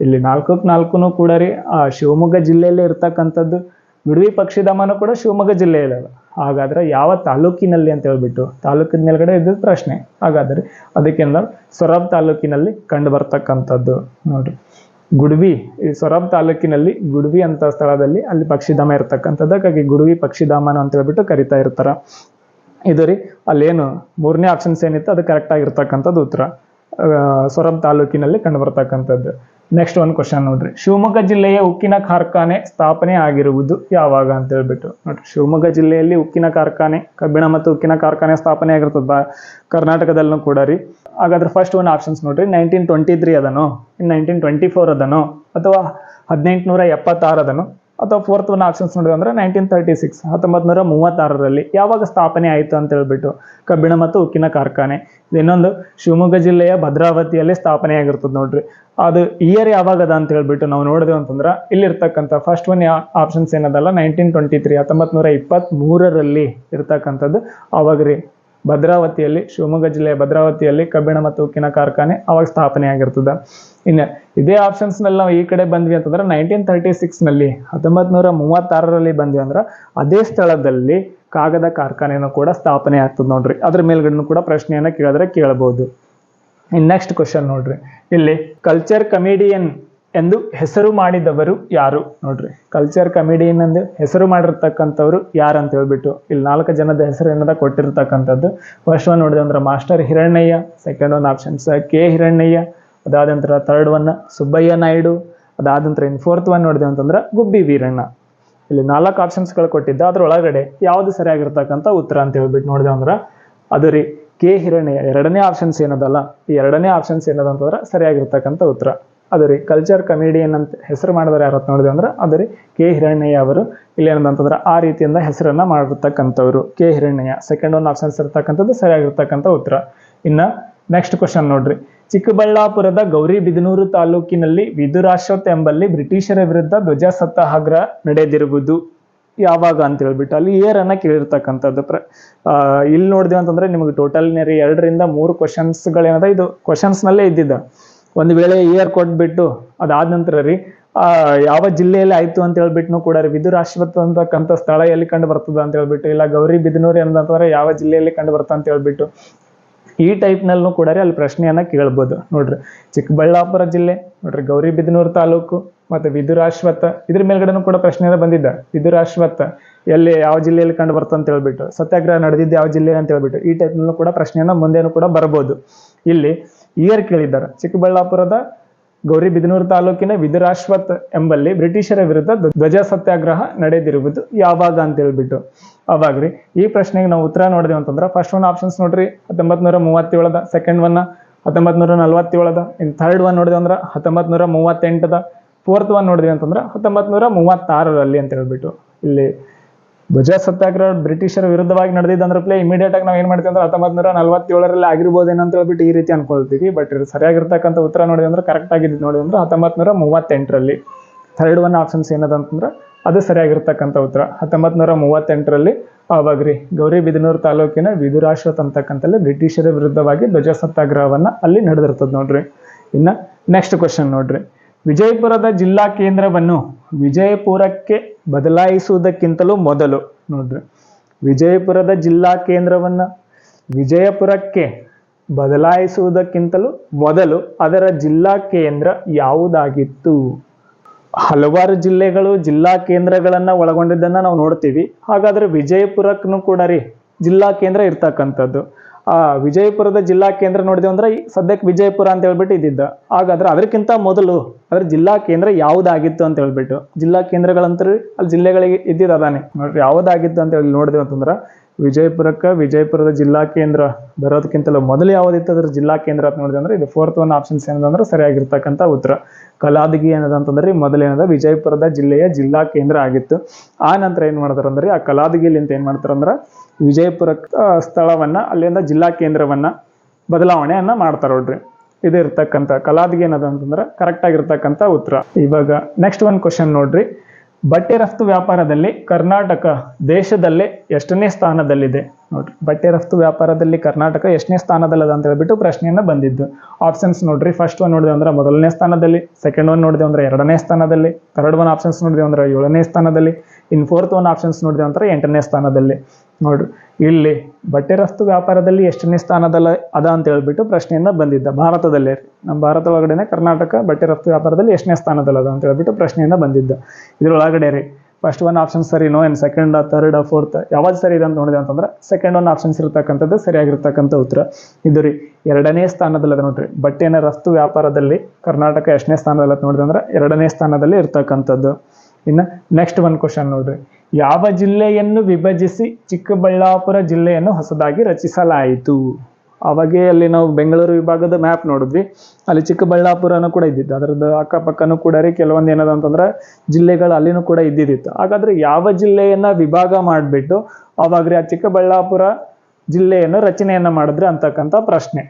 ಇಲ್ಲಿ ನಾಲ್ಕಕ್ಕೆ ನಾಲ್ಕು ಕೂಡ ರೀ ಆ ಶಿವಮೊಗ್ಗ ಜಿಲ್ಲೆಯಲ್ಲೇ ಇರ್ತಕ್ಕಂಥದ್ದು ಬಿಡುವಿ ಪಕ್ಷಿಧಾಮನೂ ಕೂಡ ಶಿವಮೊಗ್ಗ ಜಿಲ್ಲೆಯಲ್ಲ ಹಾಗಾದ್ರೆ ಯಾವ ತಾಲೂಕಿನಲ್ಲಿ ಅಂತ ಹೇಳ್ಬಿಟ್ಟು ತಾಲೂಕಿನ ಮೇಲ್ಗಡೆ ಇದು ಪ್ರಶ್ನೆ. ಹಾಗಾದ್ರೆ ಅದಕ್ಕೆ ಅಂದ್ರೆ? ಸೊರಬ್ ತಾಲೂಕಿನಲ್ಲಿ ಕಂಡು ಬರ್ತಕ್ಕಂಥದ್ದು ನೋಡ್ರಿ. ಗುಡ್ವಿ, ಈ ಸೊರಬ್ ತಾಲೂಕಿನಲ್ಲಿ ಗುಡ್ವಿ ಅಂತ ಸ್ಥಳದಲ್ಲಿ ಅಲ್ಲಿ ಪಕ್ಷಿಧಾಮ ಇರ್ತಕ್ಕಂಥದ್ದು. ಹಾಗಾಗಿ ಗುಡ್ವಿ ಪಕ್ಷಿಧಾಮನ ಅಂತ ಹೇಳ್ಬಿಟ್ಟು ಕರಿತಾ ಇರ್ತಾರ. ಇದು ರೀ, ಅಲ್ಲೇನು ಮೂರನೇ ಆಪ್ಷನ್ಸ್ ಏನಿತ್ತು? ಅದು ಕರೆಕ್ಟ್ ಆಗಿರ್ತಕ್ಕಂಥದ್ದು ಉತ್ತರ. ಸೊರಬ್ ತಾಲೂಕಿನಲ್ಲಿ ಕಂಡು ಬರ್ತಕ್ಕಂಥದ್ದು. ನೆಕ್ಸ್ಟ್ ಒಂದು ಕ್ವಶನ್ ನೋಡ್ರಿ. ಶಿವಮೊಗ್ಗ ಜಿಲ್ಲೆಯ ಉಕ್ಕಿನ ಕಾರ್ಖಾನೆ ಸ್ಥಾಪನೆ ಆಗಿರುವುದು ಯಾವಾಗ ಅಂತ ಹೇಳ್ಬಿಟ್ಟು. ನೋಡ್ರಿ, ಶಿವಮೊಗ್ಗ ಜಿಲ್ಲೆಯಲ್ಲಿ ಉಕ್ಕಿನ ಕಾರ್ಖಾನೆ, ಕಬ್ಬಿಣ ಮತ್ತು ಉಕ್ಕಿನ ಕಾರ್ಖಾನೆ ಸ್ಥಾಪನೆ ಆಗಿರ್ತದೆ ಕರ್ನಾಟಕದಲ್ಲೂ ಕೂಡ ರೀ. ಹಾಗಾದ್ರೆ ಫಸ್ಟ್ ಒಂದು ಆಪ್ಷನ್ಸ್ ನೋಡ್ರಿ. ನೈನ್ಟೀನ್ ಟ್ವೆಂಟಿ ತ್ರೀ ಅದನೋ ನೈನ್ಟೀನ್ ಟ್ವೆಂಟಿ ಫೋರ್ ಅದನೋ, ಅಥವಾ ಹದಿನೆಂಟುನೂರ ಎಪ್ಪತ್ತಾರು ಅದನೋ ಅಥವಾ ಫೋರ್ತ್ ಒನ್ ಆಪ್ಷನ್ಸ್ ನೋಡಿದ್ರೆ ಅಂದ್ರೆ ನೈನ್ಟೀನ್ ತರ್ಟಿ ಸಿಕ್ಸ್ ಹತ್ತೊಂಬತ್ತು ನೂರ ಮೂವತ್ತಾರರಲ್ಲಿ ಯಾವಾಗ ಸ್ಥಾಪನೆ ಆಯಿತು ಅಂತ ಹೇಳ್ಬಿಟ್ಟು ಕಬ್ಬಿಣ ಮತ್ತು ಉಕ್ಕಿನ ಕಾರ್ಖಾನೆ. ಇದು ಇನ್ನೊಂದು ಶಿವಮೊಗ್ಗ ಜಿಲ್ಲೆಯ ಭದ್ರಾವತಿಯಲ್ಲಿ ಸ್ಥಾಪನೆ ಆಗಿರ್ತದೆ ನೋಡ್ರಿ. ಅದು ಇಯರ್ ಯಾವಾಗ ಅದ ಅಂತ ಹೇಳ್ಬಿಟ್ಟು ನಾವು ನೋಡಿದೆವು ಅಂತಂದ್ರೆ ಇಲ್ಲಿರ್ತಕ್ಕಂಥ ಫಸ್ಟ್ ಒನ್ ಆಪ್ಷನ್ಸ್ ಏನದಲ್ಲ ನೈನ್ಟೀನ್ ಟ್ವೆಂಟಿ ತ್ರೀ ಹತ್ತೊಂಬತ್ತು ನೂರ ಇಪ್ಪತ್ತ್ ಮೂರರಲ್ಲಿ ಇರ್ತಕ್ಕಂಥದ್ದು ಅವಾಗ ರೀ ಭದ್ರಾವತಿಯಲ್ಲಿ, ಶಿವಮೊಗ್ಗ ಜಿಲ್ಲೆಯ ಭದ್ರಾವತಿಯಲ್ಲಿ ಕಬ್ಬಿಣ ಮತ್ತು ಉಕ್ಕಿನ ಕಾರ್ಖಾನೆ ಅವಾಗ ಸ್ಥಾಪನೆ ಆಗಿರ್ತದೆ ಇನ್ನು ಇದೇ ಆಪ್ಷನ್ಸ್ನಲ್ಲಿ ನಾವು ಈ ಕಡೆ ಬಂದ್ವಿ ಅಂತಂದ್ರೆ ನೈನ್ಟೀನ್ ತರ್ಟಿ ಸಿಕ್ಸ್ನಲ್ಲಿ ಹತ್ತೊಂಬತ್ತು ನೂರ ಮೂವತ್ತಾರರಲ್ಲಿ ಬಂದ್ವಿ ಅಂದ್ರೆ ಅದೇ ಸ್ಥಳದಲ್ಲಿ ಕಾಗದ ಕಾರ್ಖಾನೆಯನ್ನು ಕೂಡ ಸ್ಥಾಪನೆ ಆಗ್ತದೆ ನೋಡ್ರಿ. ಅದ್ರ ಮೇಲ್ಗಡೆನೂ ಕೂಡ ಪ್ರಶ್ನೆಯನ್ನ ಕೇಳಿದ್ರೆ ಕೇಳಬಹುದು ಇನ್ ನೆಕ್ಸ್ಟ್ ಕ್ವಶನ್ ನೋಡ್ರಿ. ಇಲ್ಲಿ ಕಲ್ಚರ್ ಕಮಿಡಿಯನ್ ಎಂದು ಹೆಸರು ಮಾಡಿದವರು ಯಾರು? ನೋಡ್ರಿ ಕಲ್ಚರ್ ಕಮಿಡಿಯನ್ ಎಂದು ಹೆಸರು ಮಾಡಿರ್ತಕ್ಕಂಥವ್ರು ಯಾರು ಅಂತ ಹೇಳ್ಬಿಟ್ಟು, ಇಲ್ಲಿ ನಾಲ್ಕು ಜನದ ಹೆಸರು ಏನದ ಕೊಟ್ಟಿರ್ತಕ್ಕಂಥದ್ದು. ಫಸ್ಟ್ ಒನ್ ನೋಡಿದೆ ಅಂದ್ರೆ master Hirannaiah second one options K Hirannaiah, ಅದಾದ ನಂತರ ಥರ್ಡ್ ಒನ್ ಸುಬ್ಬಯ್ಯ ನಾಯ್ಡು, ಅದಾದ ನಂತರ ಇನ್ ಫೋರ್ತ್ ಒನ್ ನೋಡಿದೆ ಅಂತಂದ್ರೆ ಗುಬ್ಬಿ ವೀರಣ್ಣ. ಇಲ್ಲಿ ನಾಲ್ಕು ಆಪ್ಷನ್ಸ್ಗಳು ಕೊಟ್ಟಿದ್ದ, ಅದ್ರೊಳಗಡೆ ಯಾವುದು ಸರಿಯಾಗಿರ್ತಕ್ಕಂಥ ಉತ್ತರ ಅಂತ ಹೇಳ್ಬಿಟ್ಟು ನೋಡಿದೆ ಅಂದ್ರೆ, ಅದು ರೀ ಕೆ ಹಿರಣ್ಯ ಎರಡನೇ ಆಪ್ಷನ್ಸ್ ಏನದಲ್ಲ, ಈ ಎರಡನೇ ಆಪ್ಷನ್ಸ್ ಏನದ ಅಂತಂದ್ರೆ ಸರಿಯಾಗಿರ್ತಕ್ಕಂಥ ಉತ್ತರ. ಅದು ರೀ ಕಲ್ಚರ್ ಕಮಿಡಿಯನ್ ಅಂತ ಹೆಸರು ಮಾಡಿದ್ರೆ ಯಾರು ನೋಡಿದೆ ಅಂದ್ರೆ, ಅದು ರೀ, ಕೆ ಹಿರಣ್ಣಯ್ಯ ಅವರು. ಇಲ್ಲಿ ಏನಂತಂದ್ರೆ ಆ ರೀತಿಯಿಂದ ಹೆಸರನ್ನ ಮಾಡಿರ್ತಕ್ಕಂಥವ್ರು. K Hirannaiah second one options ಇರ್ತಕ್ಕಂಥದ್ದು ಸರಿಯಾಗಿರ್ತಕ್ಕಂಥ ಉತ್ತರ. ಇನ್ನ ನೆಕ್ಸ್ಟ್ ಕ್ವಶನ್ ನೋಡ್ರಿ. ಚಿಕ್ಕಬಳ್ಳಾಪುರದ ಗೌರಿಬಿದನೂರು ತಾಲೂಕಿನಲ್ಲಿ ವಿದುರಾಶ್ವತ್ ಎಂಬಲ್ಲಿ ಬ್ರಿಟಿಷರ ವಿರುದ್ಧ ಧ್ವಜ ಸತ್ಯಾಗ್ರಹ ನಡೆದಿರುವುದು ಯಾವಾಗ ಅಂತ ಹೇಳ್ಬಿಟ್ಟು, ಅಲ್ಲಿ ಇಯರ್ ಅನ್ನ ಕೇಳಿರ್ತಕ್ಕಂಥದ್ದು. ಪ್ರ ಇಲ್ಲಿ ನೋಡಿದೆ ಅಂತಂದ್ರೆ, ನಿಮಗೆ ಟೋಟಲ್ ರೀ, ಎರಡರಿಂದ ಮೂರು ಕ್ವಶನ್ಸ್ಗಳೇನದ ಇದು ಕ್ವಶನ್ಸ್ನಲ್ಲೇ ನಲ್ಲೇ ಇದ್ದಿದ್ದ. ಒಂದು ವೇಳೆ ಇಯರ್ ಕೊಟ್ಬಿಟ್ಟು ಅದಾದ ನಂತರ ರೀ ಯಾವ ಜಿಲ್ಲೆಯಲ್ಲಿ ಆಯ್ತು ಅಂತ ಹೇಳ್ಬಿಟ್ಟು ಕೂಡ ರೀ ವಿದುರಾಶ್ವತ್ ಅಂತಕ್ಕಂಥ ಸ್ಥಳ ಎಲ್ಲಿ ಕಂಡು ಬರ್ತದ ಅಂತ ಹೇಳ್ಬಿಟ್ಟು, ಇಲ್ಲ ಗೌರಿ ಬಿದನೂರು ಅಂತಂದ್ರೆ ಯಾವ ಜಿಲ್ಲೆಯಲ್ಲಿ ಕಂಡು ಬರ್ತ ಅಂತ ಹೇಳ್ಬಿಟ್ಟು, ಈ ಟೈಪ್ನಲ್ಲೂ ಕೂಡ ರೀ ಅಲ್ಲಿ ಪ್ರಶ್ನೆಯನ್ನ ಕೇಳ್ಬೋದು. ನೋಡ್ರಿ, ಚಿಕ್ಕಬಳ್ಳಾಪುರ ಜಿಲ್ಲೆ, ನೋಡ್ರಿ, ಗೌರಿ ಗೌರಿಬಿದನೂರು ತಾಲೂಕು, ಮತ್ತೆ ವಿದುರಾಶ್ವತ್ ಇದ್ರ ಮೇಲ್ಗಡೆನೂ ಕೂಡ ಪ್ರಶ್ನೆ ಬಂದಿದ್ದ ವಿದುರಾಶ್ವತ್ಥ ಎಲ್ಲಿ ಯಾವ ಜಿಲ್ಲೆಯಲ್ಲಿ ಕಂಡು ಬರ್ತ ಅಂತ ಹೇಳ್ಬಿಟ್ಟು, ಸತ್ಯಾಗ್ರಹ ನಡೆದಿದ್ದು ಯಾವ ಜಿಲ್ಲೆ ಅಂತ ಹೇಳ್ಬಿಟ್ಟು, ಈ ಟೈಪ್ನಲ್ಲೂ ಕೂಡ ಪ್ರಶ್ನೆಯನ್ನ ಮುಂದೆನೂ ಕೂಡ ಬರ್ಬೋದು. ಇಲ್ಲಿ ಇಯರ್ ಕೇಳಿದ್ದಾರೆ. ಚಿಕ್ಕಬಳ್ಳಾಪುರದ ಗೌರಿಬಿದನೂರು ತಾಲೂಕಿನ ವಿದುರಾಶ್ವತ್ ಎಂಬಲ್ಲಿ ಬ್ರಿಟಿಷರ ವಿರುದ್ಧ ಧ್ವಜ ಸತ್ಯಾಗ್ರಹ ನಡೆದಿರುವುದು ಯಾವಾಗ ಅಂತ ಹೇಳ್ಬಿಟ್ಟು ಅವಾಗ್ರಿ, ಈ ಪ್ರಶ್ನೆಗೆ ನಾವು ಉತ್ತರ ನೋಡಿದೆವು ಅಂತಂದ್ರೆ ಫಸ್ಟ್ ಒನ್ ಆಪ್ಷನ್ಸ್ ನೋಡ್ರಿ ಹತ್ತೊಂಬತ್ ನೂರ ಮೂವತ್ತೇಳದ ಸೆಕೆಂಡ್ ಒನ್ ಹತ್ತೊಂಬತ್ ನೂರ ನಲ್ವತ್ತೇಳದ, ಇನ್ ಥರ್ಡ್ ಒನ್ ನೋಡಿದೆ ಅಂದ್ರೆ ಹತ್ತೊಂಬತ್ ನೂರ ಮೂವತ್ತೆಂಟದ ಫೋರ್ತ್ ಒನ್ ನೋಡಿದ್ವಿ ಅಂತಂದ್ರೆ ಹತ್ತೊಂಬತ್ ನೂರ ಮೂವತ್ತಾರರಲ್ಲಿ ಅಂತ ಹೇಳ್ಬಿಟ್ಟು ಇಲ್ಲಿ ಧ್ವಜ ಸತ್ಯಾಗ್ರಹ ಬ್ರಿಟಿಷರ ವಿರುದ್ಧವಾಗಿ ನಡೆದಿದ್ದಂದ್ರೆ ಪ್ಲೇ ಇಮಿಡಿಯೇಟ್ ಆಗಿ ನಾವು ಏನ್ ಮಾಡ್ತೀವಿ ಅಂದ್ರೆ ಹತ್ತೊಂಬತ್ ನೂರ ನಲ್ವತ್ತೇಳರಲ್ಲಿ ಆಗಿರ್ಬೋದೇನೋ ಅಂತ ಹೇಳ್ಬಿಟ್ಟು ಈ ರೀತಿ ಅನ್ಕೊಳ್ತೀವಿ. ಬಟ್ ಇದು ಸರಿಯಾಗಿರ್ತಕ್ಕಂಥ ಉತ್ತರ ನೋಡಿದ್ರೆ ಅಂದ್ರೆ ಕರೆಕ್ಟ್ ಆಗಿದ್ದು ನೋಡಿ ಅಂದ್ರೆ ಹತ್ತೊಂಬತ್ ನೂರ ಮೂವತ್ತೆಂಟರಲ್ಲಿ ಥರ್ಡ್ ಒನ್ ಆಪ್ಷನ್ಸ್ ಏನದಂತಂದ್ರೆ ಅದು ಸರಿಯಾಗಿರ್ತಕ್ಕಂಥ ಉತ್ತರ. ಹತ್ತೊಂಬತ್ ನೂರ ಮೂವತ್ತೆಂಟರಲ್ಲಿ ಗೌರಿ ಗೌರಿಬಿದನೂರು ತಾಲೂಕಿನ ವಿದುರಾಶ್ವತ್ ಅಂತಕ್ಕಂಥಲ್ಲಿ ಬ್ರಿಟಿಷರ ವಿರುದ್ಧವಾಗಿ ಧ್ವಜ ಸತ್ಯಾಗ್ರಹವನ್ನು ಅಲ್ಲಿ ನಡೆದಿರ್ತದೆ ನೋಡ್ರಿ. ಇನ್ನ ನೆಕ್ಸ್ಟ್ ಕ್ವಶನ್ ನೋಡ್ರಿ. ವಿಜಯಪುರದ ಜಿಲ್ಲಾ ಕೇಂದ್ರವನ್ನು ವಿಜಯಪುರಕ್ಕೆ ಬದಲಾಯಿಸುವುದಕ್ಕಿಂತಲೂ ಮೊದಲು ನೋಡ್ರಿ. ವಿಜಯಪುರದ ಜಿಲ್ಲಾ ಕೇಂದ್ರವನ್ನ ವಿಜಯಪುರಕ್ಕೆ ಬದಲಾಯಿಸುವುದಕ್ಕಿಂತಲೂ ಮೊದಲು ಅದರ ಜಿಲ್ಲಾ ಕೇಂದ್ರ ಯಾವುದಾಗಿತ್ತು? ಹಲವಾರು ಜಿಲ್ಲೆಗಳು ಜಿಲ್ಲಾ ಕೇಂದ್ರಗಳನ್ನು ಒಳಗೊಂಡಿದ್ದನ್ನ ನಾವು ನೋಡ್ತೀವಿ. ಹಾಗಾದ್ರೆ ವಿಜಯಪುರಕ್ಕೂ ಕೂಡ ರೀ ಜಿಲ್ಲಾ ಕೇಂದ್ರ ಇರ್ತಕ್ಕಂಥದ್ದು. ವಿಜಯಪುರದ ಜಿಲ್ಲಾ ಕೇಂದ್ರ ನೋಡಿದೆವು ಅಂದ್ರೆ ಸದ್ಯಕ್ಕೆ ವಿಜಯಪುರ ಅಂತ ಹೇಳ್ಬಿಟ್ಟು ಇದ್ದಿದ್ದ. ಹಾಗಾದ್ರೆ ಅದಕ್ಕಿಂತ ಮೊದಲು ಅದ್ರ ಜಿಲ್ಲಾ ಕೇಂದ್ರ ಯಾವ್ದಾಗಿತ್ತು ಅಂತ ಹೇಳ್ಬಿಟ್ಟು. ಜಿಲ್ಲಾ ಕೇಂದ್ರಗಳಂತ ಅಲ್ಲಿ ಜಿಲ್ಲೆಗಳಿಗೆ ಇದ್ದಿದ್ದು ಅದಾನೆ. ನೋಡ್ರಿ ಯಾವುದಾಗಿತ್ತು ಅಂತ ಹೇಳಿ ನೋಡಿದೆವು ಅಂತಂದ್ರೆ ವಿಜಯಪುರಕ್ಕೆ ವಿಜಯಪುರದ ಜಿಲ್ಲಾ ಕೇಂದ್ರ ಬರೋದಕ್ಕಿಂತಲೂ ಮೊದಲು ಯಾವ್ದಿತ್ತು ಅದ್ರ ಜಿಲ್ಲಾ ಕೇಂದ್ರ ಅಂತ ನೋಡಿದೆ ಅಂದ್ರೆ ಇದು ಫೋರ್ತ್ ಒನ್ ಆಪ್ಷನ್ಸ್ ಏನದಂದ್ರೆ ಸರಿಯಾಗಿರ್ತಕ್ಕಂಥ ಉತ್ತರ. ಕಲಾದಗಿ ಏನದಂತಂದ್ರೆ ಮೊದಲು ಏನದ ವಿಜಯಪುರದ ಜಿಲ್ಲೆಯ ಜಿಲ್ಲಾ ಕೇಂದ್ರ ಆಗಿತ್ತು. ಆ ನಂತರ ಏನ್ ಮಾಡ್ತಾರಂದ್ರೆ ಆ ಕಲಾದಗಿಲಿಂತ ಏನ್ ಮಾಡ್ತಾರೆ ಅಂದ್ರೆ ವಿಜಯಪುರ ಸ್ಥಳವನ್ನ, ಅಲ್ಲಿಂದ ಜಿಲ್ಲಾ ಕೇಂದ್ರವನ್ನ ಬದಲಾವಣೆಯನ್ನ ಮಾಡ್ತಾರೆ ನೋಡ್ರಿ. ಇದು ಇರ್ತಕ್ಕಂಥ ಕಲಾದಿಗೆ ಏನದ ಅಂತಂದ್ರೆ ಕರೆಕ್ಟ್ ಆಗಿರ್ತಕ್ಕಂಥ ಉತ್ತರ. ಇವಾಗ ನೆಕ್ಸ್ಟ್ ಒನ್ ಕ್ವಶನ್ ನೋಡ್ರಿ. ಬಟ್ಟೆ ರಫ್ತು ವ್ಯಾಪಾರದಲ್ಲಿ ಕರ್ನಾಟಕ ದೇಶದಲ್ಲೇ ಎಷ್ಟನೇ ಸ್ಥಾನದಲ್ಲಿದೆ? ನೋಡ್ರಿ, ಬಟ್ಟೆ ರಫ್ತು ವ್ಯಾಪಾರದಲ್ಲಿ ಕರ್ನಾಟಕ ಎಷ್ಟನೇ ಸ್ಥಾನದಲ್ಲದ ಅಂತ ಹೇಳ್ಬಿಟ್ಟು ಪ್ರಶ್ನೆಯನ್ನ ಬಂದಿದ್ದು. ಆಪ್ಷನ್ಸ್ ನೋಡ್ರಿ ಫಸ್ಟ್ ಒನ್ ನೋಡಿದೆ ಅಂದ್ರೆ ಮೊದಲನೇ ಸ್ಥಾನದಲ್ಲಿ ಸೆಕೆಂಡ್ ಒನ್ ನೋಡಿದೆ ಅಂದ್ರೆ ಎರಡನೇ ಸ್ಥಾನದಲ್ಲಿ ಥರ್ಡ್ ಒನ್ ಆಪ್ಷನ್ಸ್ ನೋಡಿದೆ ಅಂದ್ರೆ ಏಳನೇ ಸ್ಥಾನದಲ್ಲಿ ಇನ್ ಫೋರ್ತ್ ಒನ್ ಆಪ್ಷನ್ಸ್ ನೋಡಿದೆ ಅಂದ್ರೆ ಎಂಟನೇ ಸ್ಥಾನದಲ್ಲಿ. ನೋಡ್ರಿ, ಇಲ್ಲಿ ಬಟ್ಟೆ ರಫ್ತು ವ್ಯಾಪಾರದಲ್ಲಿ ಎಷ್ಟನೇ ಸ್ಥಾನದಲ್ಲ ಅದ ಅಂತ ಹೇಳ್ಬಿಟ್ಟು ಪ್ರಶ್ನೆಯಿಂದ ಬಂದಿದ್ದ ಭಾರತದಲ್ಲೇ. ನಮ್ಮ ಭಾರತ ಒಳಗಡೆನೆ ಕರ್ನಾಟಕ ಬಟ್ಟೆ ರಫ್ತು ವ್ಯಾಪಾರದಲ್ಲಿ ಎಷ್ಟನೇ ಸ್ಥಾನದಲ್ಲ ಅದ ಅಂತ ಹೇಳ್ಬಿಟ್ಟು ಪ್ರಶ್ನೆಯಿಂದ ಬಂದಿದ್ದ. ಇದರೊಳಗಡೆ ರೀ ಫಸ್ಟ್ ಒನ್ ಆಪ್ಷನ್ ಸರಿನೋ ಏನು ಸೆಕೆಂಡ್ ಥರ್ಡ್ ಫೋರ್ತ್ ಯಾವಾಗ ಸರಿ ಇದೆ ಅಂತ ನೋಡಿದೆ ಅಂತಂದ್ರೆ ಸೆಕೆಂಡ್ ಒನ್ ಆಪ್ಷನ್ಸ್ ಇರ್ತಕ್ಕಂಥದ್ದು ಸರಿಯಾಗಿರ್ತಕ್ಕಂಥ ಉತ್ತರ. ಇದು ರೀ, ಎರಡನೇ ಸ್ಥಾನದಲ್ಲದ ನೋಡ್ರಿ, ಬಟ್ಟೆನ ರಫ್ತು ವ್ಯಾಪಾರದಲ್ಲಿ ಕರ್ನಾಟಕ ಎಷ್ಟನೇ ಸ್ಥಾನದಲ್ಲಿ ನೋಡಿದೆ ಅಂದ್ರೆ ಎರಡನೇ ಸ್ಥಾನದಲ್ಲಿ ಇರ್ತಕ್ಕಂಥದ್ದು. ಇನ್ನು ನೆಕ್ಸ್ಟ್ ಒನ್ ಕ್ವಶನ್ ನೋಡ್ರಿ. ಯಾವ ಜಿಲ್ಲೆಯನ್ನು ವಿಭಜಿಸಿ ಚಿಕ್ಕಬಳ್ಳಾಪುರ ಜಿಲ್ಲೆಯನ್ನು ಹೊಸದಾಗಿ ರಚಿಸಲಾಯಿತು? ಅವಾಗೆ ಅಲ್ಲಿ ನಾವು ಬೆಂಗಳೂರು ವಿಭಾಗದ ಮ್ಯಾಪ್ ನೋಡಿದ್ವಿ. ಅಲ್ಲಿ ಚಿಕ್ಕಬಳ್ಳಾಪುರನೂ ಕೂಡ ಇದ್ದಿತ್ತು. ಅದರದ್ದು ಅಕ್ಕಪಕ್ಕನೂ ಕೂಡ ರೀ, ಕೆಲವೊಂದು ಏನದ ಅಂತಂದ್ರೆ ಜಿಲ್ಲೆಗಳು ಅಲ್ಲಿನೂ ಕೂಡ ಇದ್ದಿದ್ದಿತ್ತು. ಹಾಗಾದ್ರೆ ಯಾವ ಜಿಲ್ಲೆಯನ್ನ ವಿಭಾಗ ಮಾಡಿಬಿಟ್ಟು ಅವಾಗ್ರಿ ಆ ಚಿಕ್ಕಬಳ್ಳಾಪುರ ಜಿಲ್ಲೆಯನ್ನು ರಚನೆಯನ್ನ ಮಾಡಿದ್ರೆ ಅಂತಕ್ಕಂಥ ಪ್ರಶ್ನೆ.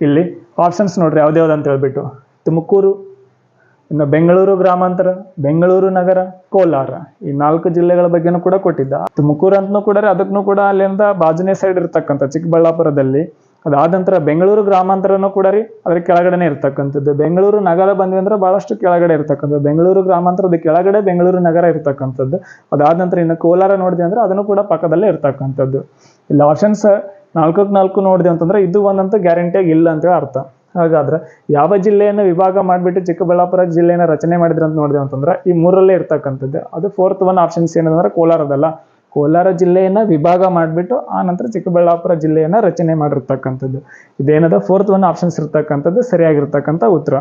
ಇಲ್ಲಿ ಆಪ್ಷನ್ಸ್ ನೋಡ್ರಿ ಯಾವ್ದು ಅಂತ ಹೇಳ್ಬಿಟ್ಟು. ತುಮಕೂರು ಇನ್ನು ಬೆಂಗಳೂರು ಗ್ರಾಮಾಂತರ, ಬೆಂಗಳೂರು ನಗರ, ಕೋಲಾರ, ಈ ನಾಲ್ಕು ಜಿಲ್ಲೆಗಳ ಬಗ್ಗೆನೂ ಕೂಡ ಕೊಟ್ಟಿದ್ದ. ತುಮಕೂರು ಅಂತನೂ ಕೂಡ ಅದಕ್ಕೂ ಕೂಡ ಅಲ್ಲಿಂದ ಬಾಜನೇ ಸೈಡ್ ಇರ್ತಕ್ಕಂಥ ಚಿಕ್ಕಬಳ್ಳಾಪುರದಲ್ಲಿ. ಅದಾದ ನಂತರ ಬೆಂಗಳೂರು ಗ್ರಾಮಾಂತರನೂ ಕೂಡ ರೀ, ಅದ್ರ ಕೆಳಗಡೆನೆ ಇರ್ತಕ್ಕಂಥದ್ದು. ಬೆಂಗಳೂರು ನಗರ ಬಂದ್ವಿ ಅಂದ್ರೆ ಬಹಳಷ್ಟು ಕೆಳಗಡೆ ಇರ್ತಕ್ಕಂಥದ್ದು. ಬೆಂಗಳೂರು ಗ್ರಾಮಾಂತರದ ಕೆಳಗಡೆ ಬೆಂಗಳೂರು ನಗರ ಇರ್ತಕ್ಕಂಥದ್ದು. ಅದಾದ ನಂತರ ಇನ್ನು ಕೋಲಾರ ನೋಡಿದೆ ಅಂದ್ರೆ ಅದನ್ನು ಕೂಡ ಪಕ್ಕದಲ್ಲೇ ಇರ್ತಕ್ಕಂಥದ್ದು. ಇಲ್ಲಿ ಆಪ್ಷನ್ಸ್ ನಾಲ್ಕಕ್ಕೆ ನಾಲ್ಕು ನೋಡಿದೆ ಅಂತಂದ್ರೆ ಇದು ಒಂದಂತೂ ಗ್ಯಾರಂಟಿಯಾಗಿ ಇಲ್ಲ ಅಂತೇಳಿ ಅರ್ಥ. ಹಾಗಾದ್ರೆ ಯಾವ ಜಿಲ್ಲೆಯನ್ನು ವಿಭಾಗ ಮಾಡಿಬಿಟ್ಟು ಚಿಕ್ಕಬಳ್ಳಾಪುರ ಜಿಲ್ಲೆಯನ್ನು ರಚನೆ ಮಾಡಿದ್ರು ಅಂತ ನೋಡಿದೆ ಅಂತಂದ್ರೆ ಈ ಮೂರಲ್ಲೇ ಇರ್ತಕ್ಕಂಥದ್ದು. ಅದು ಫೋರ್ತ್ ಒನ್ ಆಪ್ಷನ್ಸ್ ಏನಂದ್ರೆ ಕೋಲಾರದಲ್ಲ. ಕೋಲಾರ ಜಿಲ್ಲೆಯನ್ನ ವಿಭಾಗ ಮಾಡಿಬಿಟ್ಟು ಆ ನಂತರ ಚಿಕ್ಕಬಳ್ಳಾಪುರ ಜಿಲ್ಲೆಯನ್ನ ರಚನೆ ಮಾಡಿರ್ತಕ್ಕಂಥದ್ದು. ಇದೇನದ ಫೋರ್ತ್ ಒನ್ ಆಪ್ಷನ್ಸ್ ಇರ್ತಕ್ಕಂಥದ್ದು ಸರಿಯಾಗಿರ್ತಕ್ಕಂಥ ಉತ್ತರ.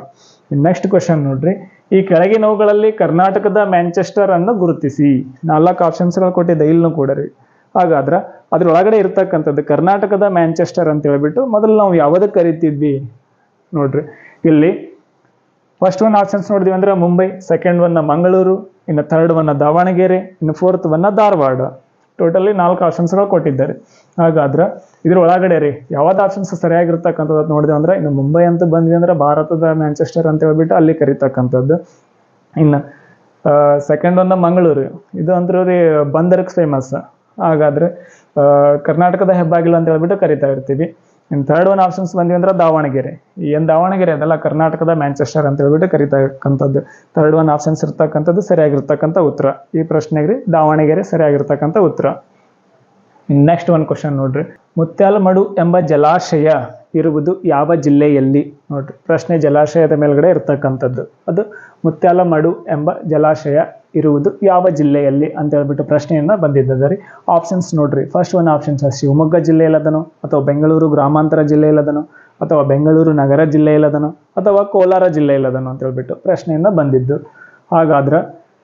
ನೆಕ್ಸ್ಟ್ ಕ್ವಶನ್ ನೋಡ್ರಿ. ಈ ಕೆಳಗಿನವುಗಳಲ್ಲಿ ಕರ್ನಾಟಕದ ಮ್ಯಾಂಚೆಸ್ಟರ್ ಅನ್ನು ಗುರುತಿಸಿ. ನಾಲ್ಕು ಆಪ್ಷನ್ಸ್ಗಳು ಕೊಟ್ಟಿದ್ದ ಇಲ್ಲೂ ಕೂಡ ರೀ. ಹಾಗಾದ್ರೆ ಅದ್ರೊಳಗಡೆ ಇರ್ತಕ್ಕಂಥದ್ದು ಕರ್ನಾಟಕದ ಮ್ಯಾಂಚೆಸ್ಟರ್ ಅಂತ ಹೇಳ್ಬಿಟ್ಟು ಮೊದಲು ನಾವು ಯಾವುದಕ್ಕೆ ಕರಿತಿದ್ವಿ? ನೋಡ್ರಿ. ಇಲ್ಲಿ ಫಸ್ಟ್ ಒನ್ ಆಪ್ಷನ್ಸ್ ನೋಡಿದ್ವಿ ಅಂದ್ರೆ ಮುಂಬೈ ಸೆಕೆಂಡ್ ಒನ್ ಮಂಗಳೂರು, ಇನ್ನು ಥರ್ಡ್ ಒನ್ ದಾವಣಗೆರೆ, ಇನ್ನು ಫೋರ್ತ್ ಒನ್ ಧಾರವಾಡ. ಟೋಟಲಿ ನಾಲ್ಕು ಆಪ್ಷನ್ಸ್ಗಳು ಕೊಟ್ಟಿದ್ದಾರೆ. ಹಾಗಾದ್ರೆ ಇದ್ರ ಒಳಗಡೆ ರೀ, ಯಾವ್ದು ಆಪ್ಷನ್ಸ್ ಸರಿಯಾಗಿರ್ತಕ್ಕಂಥದ್ದು ನೋಡಿದ್ವಿ ಅಂದ್ರೆ ಇನ್ನು ಮುಂಬೈ ಅಂತ ಬಂದ್ವಿ ಅಂದ್ರೆ ಭಾರತದ ಮ್ಯಾಂಚೆಸ್ಟರ್ ಅಂತ ಹೇಳ್ಬಿಟ್ಟು ಅಲ್ಲಿ ಕರಿತಕ್ಕಂಥದ್ದು. ಇನ್ನು ಸೆಕೆಂಡ್ ಒನ್ನ ಮಂಗಳೂರು, ಇದು ಅಂದ್ರೆ ರೀ ಬಂದರ್ಕ್ ಫೇಮಸ್ ಹಾಗಾದ್ರೆ ಕರ್ನಾಟಕದ ಹೆಬ್ಬಾಗಿಲು ಅಂತ ಹೇಳ್ಬಿಟ್ಟು ಕರಿತಾ ಇರ್ತೀವಿ. ಇನ್ನು ಥರ್ಡ್ ಒನ್ ಆಪ್ಷನ್ಸ್ ಬಂದ್ವಿ ಅಂದ್ರೆ ದಾವಣಗೆರೆ ಏನು ದಾವಣಗೆರೆ ಅದಲ್ಲ, ಕರ್ನಾಟಕದ ಮ್ಯಾಂಚೆಸ್ಟರ್ ಅಂತ ಹೇಳ್ಬಿಟ್ಟು ಕರಿತಕ್ಕಂಥದ್ದು. ಥರ್ಡ್ ಒನ್ ಆಪ್ಷನ್ಸ್ ಇರ್ತಕ್ಕಂಥದ್ದು ಸರಿಯಾಗಿರ್ತಕ್ಕಂಥ ಉತ್ತರ. ಈ ಪ್ರಶ್ನೆಗೆ ದಾವಣಗೆರೆ ಸರಿಯಾಗಿರ್ತಕ್ಕಂಥ ಉತ್ತರ. ನೆಕ್ಸ್ಟ್ ಒನ್ ಕ್ವಶನ್ ನೋಡ್ರಿ. ಮುತ್ಯಾಲಮಡು ಎಂಬ ಜಲಾಶಯ ಇರುವುದು ಯಾವ ಜಿಲ್ಲೆಯಲ್ಲಿ? ನೋಡ್ರಿ. ಪ್ರಶ್ನೆ ಜಲಾಶಯದ ಮೇಲ್ಗಡೆ ಇರ್ತಕ್ಕಂಥದ್ದು. ಅದು ಮುತ್ಯಾಲಮಡು ಎಂಬ ಜಲಾಶಯ ಇರುವುದು ಯಾವ ಜಿಲ್ಲೆಯಲ್ಲಿ ಅಂತ ಹೇಳ್ಬಿಟ್ಟು ಪ್ರಶ್ನೆಯನ್ನ ಬಂದಿದ್ದದ ರೀ. ಆಪ್ಷನ್ಸ್ ನೋಡ್ರಿ. ಫಸ್ಟ್ ಒನ್ ಆಪ್ಷನ್ಸ್ ಶಿವಮೊಗ್ಗ ಜಿಲ್ಲೆಯಲ್ಲದನು, ಅಥವಾ ಬೆಂಗಳೂರು ಗ್ರಾಮಾಂತರ ಜಿಲ್ಲೆಯಲ್ಲದನು, ಅಥವಾ ಬೆಂಗಳೂರು ನಗರ ಜಿಲ್ಲೆಯಲ್ಲದನು, ಅಥವಾ ಕೋಲಾರ ಜಿಲ್ಲೆಯಲ್ಲದನು ಅಂತ ಹೇಳ್ಬಿಟ್ಟು ಪ್ರಶ್ನೆಯನ್ನ ಬಂದಿದ್ದು. ಹಾಗಾದ್ರೆ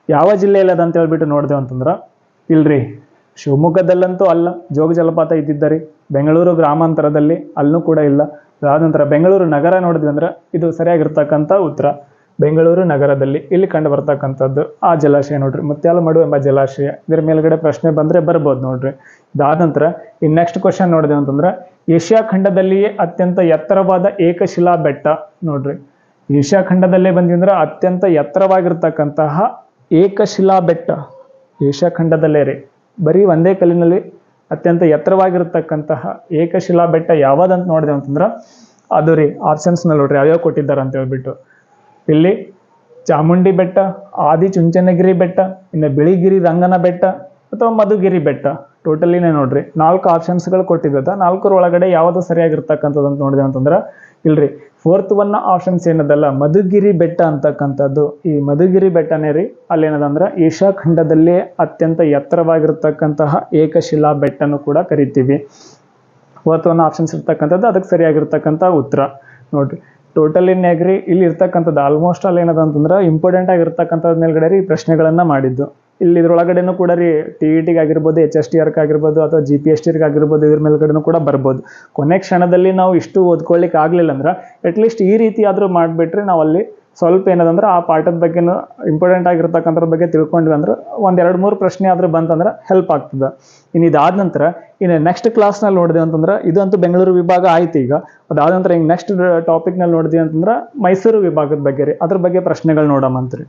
ಯಾವ ಜಿಲ್ಲೆಯಲ್ಲದ ಅಂತ ಹೇಳ್ಬಿಟ್ಟು ನೋಡಿದೆ ಅಂತಂದ್ರೆ, ಇಲ್ರಿ. ಶಿವಮೊಗ್ಗದಲ್ಲಂತೂ ಅಲ್ಲ, ಜೋಗ ಜಲಪಾತ ಇದ್ದಿದ್ದರಿ ಬೆಂಗಳೂರು ಗ್ರಾಮಾಂತರದಲ್ಲಿ ಅಲ್ಲೂ ಕೂಡ ಇಲ್ಲ. ಅದಾದ ನಂತರ ಬೆಂಗಳೂರು ನಗರ ನೋಡಿದ್ವಿ ಅಂದ್ರೆ ಇದು ಸರಿಯಾಗಿರ್ತಕ್ಕಂಥ ಉತ್ತರ. ಬೆಂಗಳೂರು ನಗರದಲ್ಲಿ ಇಲ್ಲಿ ಕಂಡು ಬರ್ತಕ್ಕಂಥದ್ದು ಆ ಜಲಾಶಯ ನೋಡ್ರಿ. ಮುತ್ಯಾಲಮಡು ಎಂಬ ಜಲಾಶಯ. ಇದರ ಮೇಲ್ಗಡೆ ಪ್ರಶ್ನೆ ಬಂದ್ರೆ ಬರ್ಬೋದು ನೋಡ್ರಿ. ಇದಾದ ನಂತರ ಈ ನೆಕ್ಸ್ಟ್ ಕ್ವಶನ್ ನೋಡಿದೆ ಅಂತಂದ್ರೆ, ಏಷ್ಯಾ ಖಂಡದಲ್ಲಿಯೇ ಅತ್ಯಂತ ಎತ್ತರವಾದ ಏಕಶಿಲಾ ಬೆಟ್ಟ ನೋಡ್ರಿ. ಏಷ್ಯಾ ಖಂಡದಲ್ಲೇ ಬಂದ್ವಿ ಅತ್ಯಂತ ಎತ್ತರವಾಗಿರ್ತಕ್ಕಂತಹ ಏಕಶಿಲಾ ಬೆಟ್ಟ. ಏಷ್ಯಾ ಖಂಡದಲ್ಲೇ ರೀ. ಬರೀ ಒಂದೇ ಕಲ್ಲಿನಲ್ಲಿ ಅತ್ಯಂತ ಎತ್ತರವಾಗಿರ್ತಕ್ಕಂತಹ ಏಕಶಿಲಾ ಬೆಟ್ಟ ಯಾವ್ದಂತ ನೋಡಿದೆ ಅಂತಂದ್ರೆ, ಅದು ರೀ ಆಪ್ಷನ್ಸ್ನಲ್ಲಿ ನೋಡ್ರಿ ಯಾವ್ಯಾವ ಕೊಟ್ಟಿದ್ದಾರೆ ಅಂತ ಹೇಳ್ಬಿಟ್ಟು. ಇಲ್ಲಿ ಚಾಮುಂಡಿ ಬೆಟ್ಟ, ಆದಿ ಚುಂಚನಗಿರಿ ಬೆಟ್ಟ, ಇನ್ನು ಬಿಳಿಗಿರಿ, ರಂಗನ ಬೆಟ್ಟ ಅಥವಾ ಮಧುಗಿರಿ ಬೆಟ್ಟ. ಟೋಟಲಿನೇ ನೋಡ್ರಿ. ನಾಲ್ಕು ಆಪ್ಷನ್ಸ್ಗಳು ಕೊಟ್ಟಿದ್ದ ನಾಲ್ಕರ ಒಳಗಡೆ ಯಾವುದು ಸರಿಯಾಗಿರ್ತಕ್ಕಂಥದ್ದು ಅಂತ ನೋಡಿದೆ ಅಂತಂದ್ರೆ, ಇಲ್ರಿ. ಫೋರ್ತ್ ಒನ್ ಆಪ್ಷನ್ಸ್ ಏನದಲ್ಲ? ಮಧುಗಿರಿ ಬೆಟ್ಟ ಅಂತಕ್ಕಂಥದ್ದು. ಈ ಮಧುಗಿರಿ ಬೆಟ್ಟನೇ ರೀ, ಅಲ್ಲೇನದಂದ್ರೆ ಏಷ್ಯಾ ಖಂಡದಲ್ಲಿ ಅತ್ಯಂತ ಎತ್ತರವಾಗಿರ್ತಕ್ಕಂತಹ ಏಕಶಿಲಾ ಬೆಟ್ಟನು ಕೂಡ ಕರಿತೀವಿ. ಫೋರ್ತ್ ಒನ್ ಆಪ್ಷನ್ಸ್ ಇರ್ತಕ್ಕಂಥದ್ದು, ಅದಕ್ಕೆ ಸರಿಯಾಗಿರ್ತಕ್ಕಂಥ ಉತ್ತರ. ನೋಡ್ರಿ. ಟೋಟಲ್ ಇನ್ ಅಗ್ರಿ ಇಲ್ಲಿ ಇರ್ತಕ್ಕಂಥದ್ದು ಆಲ್ಮೋಸ್ಟ್ ಆಲ್ ಏನದ ಅಂತಂದ್ರೆ ಇಂಪಾರ್ಟೆಂಟ್ ಆಗಿರ್ತಕ್ಕಂಥದ್ ಮೇಲ್ಗಡೆ ರೀ ಪ್ರಶ್ನೆಗಳನ್ನು ಮಾಡಿದ್ದು. ಇಲ್ಲಿ ಇದ್ರೊಳಗಡೆನೂ ಕೂಡ ರೀ ಟಿ ಇ ಟಿಗೆ ಆಗಿರ್ಬೋದು ಎಚ್ ಎಸ್ ಟಿ ಆರ್ಕ್ ಆಗಿರ್ಬೋದು ಅಥವಾ ಜಿ ಪಿ ಎಸ್ ಟಿರ್ಗೆ ಆಗಿರ್ಬೋದು ಇದ್ರ ಮೇಲ್ಗಡೆನೂ ಕೂಡ ಬರ್ಬೋದು. ಕೊನೆ ಕ್ಷಣದಲ್ಲಿ ನಾವು ಇಷ್ಟು ಓದ್ಕೊಳ್ಳಿಕ್ಕೆ ಆಗಲಿಲ್ಲ ಅಂದ್ರೆ ಅಟ್ಲೀಸ್ಟ್ ಈ ರೀತಿ ಆದ್ರೂ ಮಾಡಿಬಿಟ್ರೆ ನಾವು ಅಲ್ಲಿ ಸ್ವಲ್ಪ ಏನದಂದ್ರೆ ಆ ಪಾಠದ ಬಗ್ಗೆನೂ ಇಂಪಾರ್ಟೆಂಟ್ ಆಗಿರ್ತಕ್ಕಂಥದ್ರ ಬಗ್ಗೆ ತಿಳ್ಕೊಂಡ್ವಿ ಅಂದ್ರೆ ಒಂದ್ ಎರಡು ಮೂರು ಪ್ರಶ್ನೆ ಆದ್ರೂ ಬಂತಂದ್ರೆ ಹೆಲ್ಪ್ ಆಗ್ತದೆ. ಇನ್ನು ಇದಾದ ನಂತರ ಇನ್ನು ನೆಕ್ಸ್ಟ್ ಕ್ಲಾಸ್ನಲ್ಲಿ ನೋಡಿದೆ ಅಂತಂದ್ರೆ ಇದಂತೂ ಬೆಂಗಳೂರು ವಿಭಾಗ ಆಯ್ತು ಈಗ. ಅದಾದ ನಂತರ ಹಿಂಗೆ ನೆಕ್ಸ್ಟ್ ಟಾಪಿಕ್ನಲ್ಲಿ ನೋಡಿದ್ವಿ ಅಂತಂದ್ರೆ ಮೈಸೂರು ವಿಭಾಗದ ಬಗ್ಗೆ ರೀ. ಅದ್ರ ಬಗ್ಗೆ ಪ್ರಶ್ನೆಗಳು ನೋಡಮಂತ್ರಿ